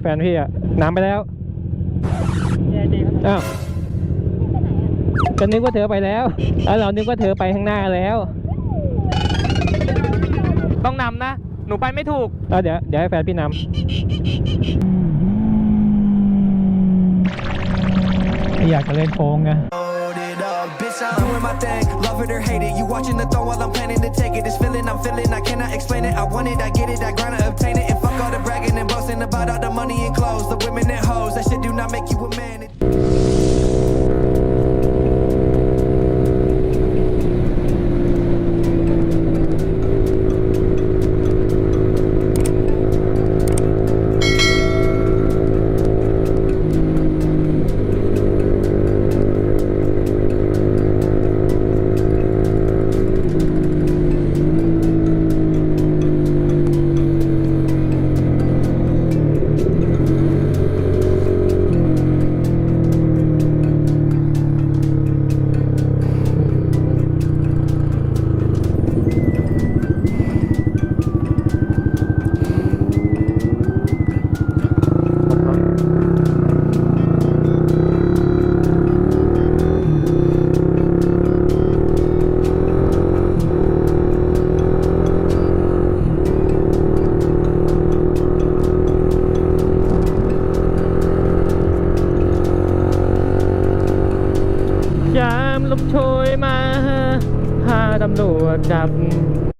แฟนพี่อะน้ำไปแล้วอ้าวก็นึกว่าเธอไปแล้วแล้วเรานึกว่าเธอไปข้างหน้าแล้ว ต้องนำนะ หนูไปไม่ถูกแล้วเดี๋ยวเดี๋ยวให้แฟนพี่นำอยากจะเล่นโค้งไง Love it or hate it. You watching the throne while I'm planning to take it. This feeling I'm feeling, I cannot explain it. I want it, I get it, I grind to obtain it. And fuck all the bragging and boasting about all the money and clothes. The women and hoes, that shit do not make you a man. ามลมโชยมาพาตำรวจจับ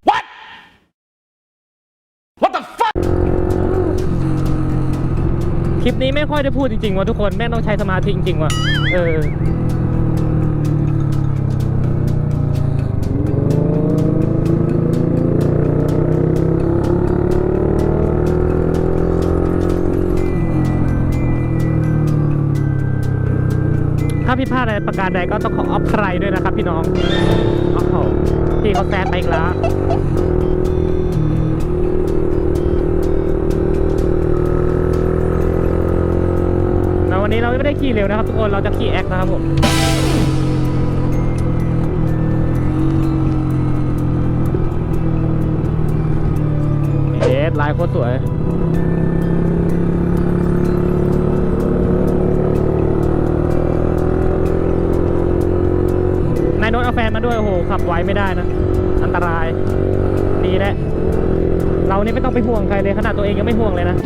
What What the fuck คลิปนี้ไม่ค่อยได้พูดจริงๆว่ะทุกคน แม่งต้องใช้สมาธิจริงๆว่ะ เออาดพลาดอะไรประการใดก็ต้องขออภัยด้วยนะครับ พี่น้องโอ้โหพี่เขาแซดไปอีกแล้ววันนี้เราไม่ได้ขี่เร็วนะครับ ทุกคนเราจะขี่แอคนะครับผมเอ๊ะลายโคตรสวย ขับไวไม่ได้นะ อันตราย ดีแหละเรานี่ไม่ต้องไปห่วงใครเลยขนาดตัวเองยังไม่ห่วงเลยนะ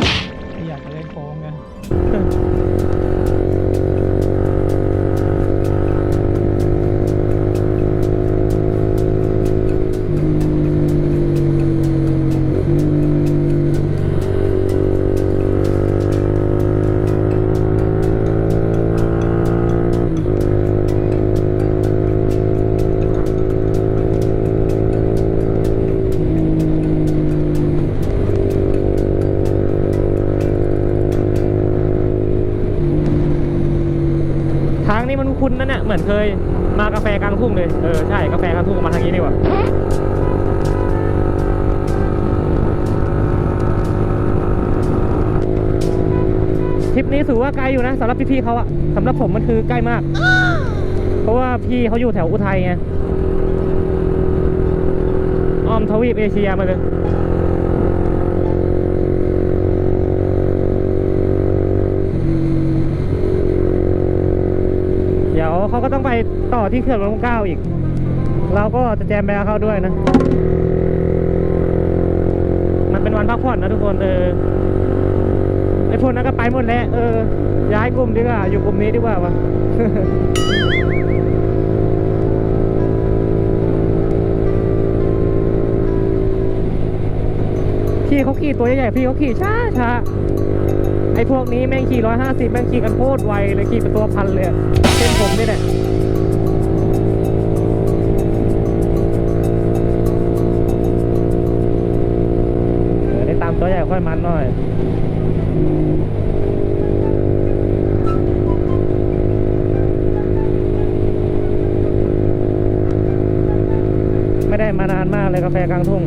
นี้มันคุ้นนั่นน่ะเหมือนเคยมากาแฟกลางทุ่งเลยเออใช่กาแฟกลางทุ่งมาทางนี้ดีกว่าทริปนี้ถือว่าไกลอยู่นะสำหรับพี่ๆเขาอะสำหรับผมมันคือใกล้มาก เพราะว่าพี่เขาอยู่แถวอุทัยไงอ้อมทวีปเอเชียมาเลย เขาก็ต้องไปต่อที่เขื่อนลำเก้าอีก เราก็จะแจมแบร์เขาด้วยนะ มันเป็นวันพักผ่อนนะทุกคนเออไอ้พวกนั้นก็ไปหมดแล้วเออ ย้ายกลุ่มดีกว่าอยู่กลุ่มนี้ดีกว่าวะพี่เขาขี่ตัวใหญ่ๆพี่เขาขี่ช้าช้า ไอ้พวกนี้แม่งขี่ร้อยห้าสิบแม่งขี่กันโคตรไวเลยขี่เป็นตัวพันเลยเช่นผมนี่แหละเออได้ตามตัวใหญ่ค่อยมันหน่อยไม่ได้มานานมากเลยกาแฟกลางทุ่ง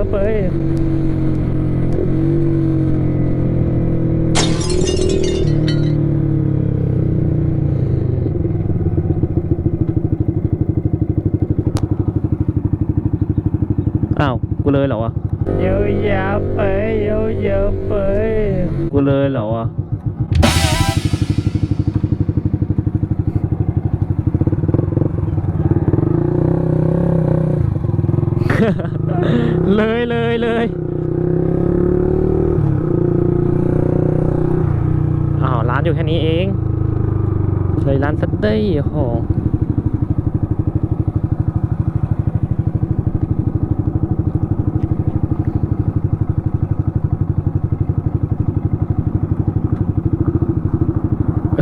ยวเดี๋ยวไปอ้าวกูเลยเหรอวะเดี๋ยวยาไปเดี๋ยวเดี๋ยวไปกูเลยเหรอวะ เลยเลยเลยอ้าวร้านอยู่แค่นี้เอง เลยร้านสเต้ยโอ้โห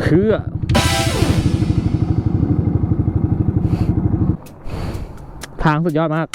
คือทางสุดยอดมาก